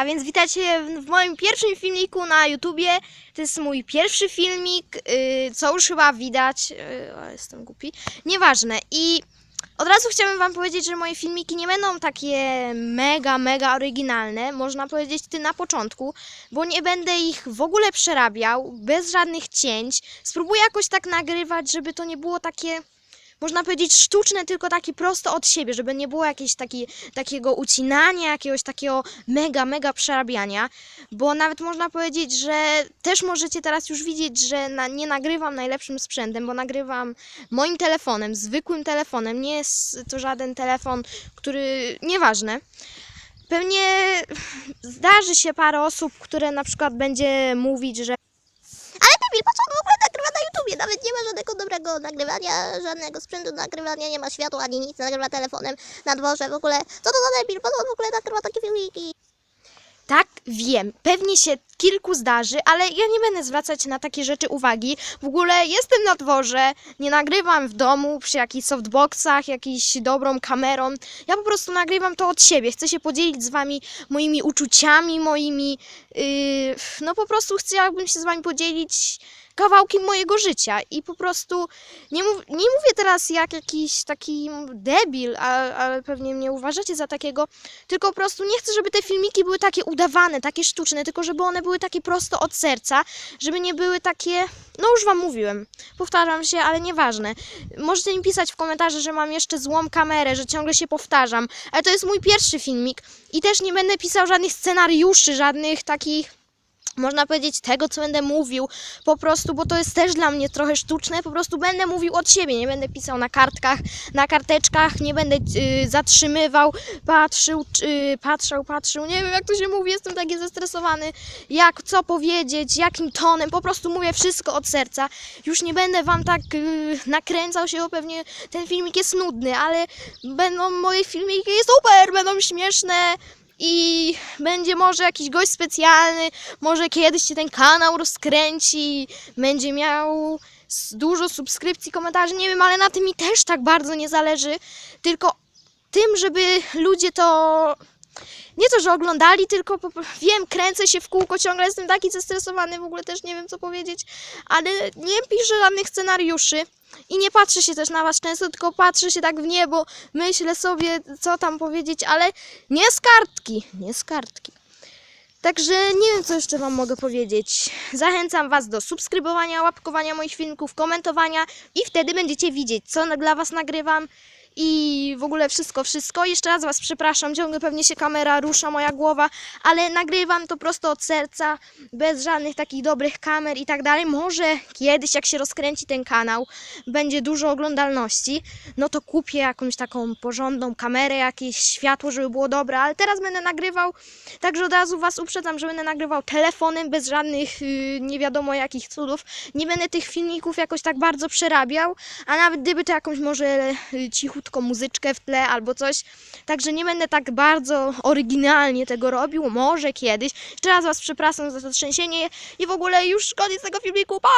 A więc witajcie w moim pierwszym filmiku na YouTubie. To jest mój pierwszy filmik, yy, co już chyba widać. Yy, o, jestem głupi. Nieważne. I od razu chciałbym Wam powiedzieć, że moje filmiki nie będą takie mega, mega oryginalne, można powiedzieć ty na początku, bo nie będę ich w ogóle przerabiał, bez żadnych cięć. Spróbuję jakoś tak nagrywać, żeby to nie było takie można powiedzieć sztuczne, tylko takie prosto od siebie, żeby nie było jakiegoś taki, takiego ucinania, jakiegoś takiego mega, mega przerabiania, bo nawet można powiedzieć, że też możecie teraz już widzieć, że na, nie nagrywam najlepszym sprzętem, bo nagrywam moim telefonem, zwykłym telefonem, nie jest to żaden telefon, który, nieważne. Pewnie zdarzy się parę osób, które na przykład będzie mówić, że Ale Debil, po co on w ogóle nagrywa na YouTubie? Nawet nie ma żadnego dobrego nagrywania, żadnego sprzętu nagrywania, nie ma światła ani nic, nagrywa telefonem na dworze w ogóle. Co to za debil? Po co w ogóle nagrywa takie filmiki? Tak, wiem. Pewnie się kilku zdarzy, ale ja nie będę zwracać na takie rzeczy uwagi. W ogóle jestem na dworze, nie nagrywam w domu przy jakichś softboxach, jakiś dobrą kamerą. Ja po prostu nagrywam to od siebie. Chcę się podzielić z wami moimi uczuciami, moimi. Yy, no po prostu chciałabym się z wami podzielić kawałkiem mojego życia i po prostu nie, mów, nie mówię teraz jak jakiś taki debil, ale pewnie mnie uważacie za takiego, tylko po prostu nie chcę, żeby te filmiki były takie udawane, takie sztuczne, tylko żeby one były takie prosto od serca, żeby nie były takie, no już wam mówiłem, powtarzam się, ale nieważne. Możecie mi pisać w komentarze, że mam jeszcze złą kamerę, że ciągle się powtarzam, ale to jest mój pierwszy filmik i też nie będę pisał żadnych scenariuszy, żadnych takich można powiedzieć tego, co będę mówił, po prostu, bo to jest też dla mnie trochę sztuczne, po prostu będę mówił od siebie, nie będę pisał na kartkach, na karteczkach, nie będę y, zatrzymywał, patrzył, y, patrzył, nie wiem jak to się mówi, jestem taki zestresowany, jak, co powiedzieć, jakim tonem, po prostu mówię wszystko od serca, już nie będę wam tak y, nakręcał się, bo pewnie ten filmik jest nudny, ale będą moje filmiki super, będą śmieszne, i będzie może jakiś gość specjalny, może kiedyś się ten kanał rozkręci, będzie miał dużo subskrypcji, komentarzy, nie wiem, ale na tym mi też tak bardzo nie zależy, tylko tym, żeby ludzie to nie to, że oglądali, tylko po, wiem, kręcę się w kółko, ciągle jestem taki zestresowany, w ogóle też nie wiem co powiedzieć, ale nie piszę żadnych scenariuszy i nie patrzę się też na was często, tylko patrzę się tak w niebo, myślę sobie, co tam powiedzieć, ale nie z kartki, nie z kartki. Także nie wiem, co jeszcze Wam mogę powiedzieć. Zachęcam Was do subskrybowania, łapkowania moich filmików, komentowania i wtedy będziecie widzieć, co dla Was nagrywam i w ogóle wszystko, wszystko. Jeszcze raz Was przepraszam, ciągle pewnie się kamera rusza, moja głowa, ale nagrywam to prosto od serca, bez żadnych takich dobrych kamer i tak dalej. Może kiedyś, jak się rozkręci ten kanał, będzie dużo oglądalności, no to kupię jakąś taką porządną kamerę, jakieś światło, żeby było dobre, ale teraz będę nagrywał, także od razu Was uprzedzam, że będę nagrywał telefonem, bez żadnych yy, nie wiadomo jakich cudów. Nie będę tych filmików jakoś tak bardzo przerabiał, a nawet gdyby to jakąś może yy, muzyczkę w tle albo coś, także nie będę tak bardzo oryginalnie tego robił, może kiedyś. Jeszcze raz Was przepraszam za to trzęsienie i w ogóle już koniec tego filmiku, pa!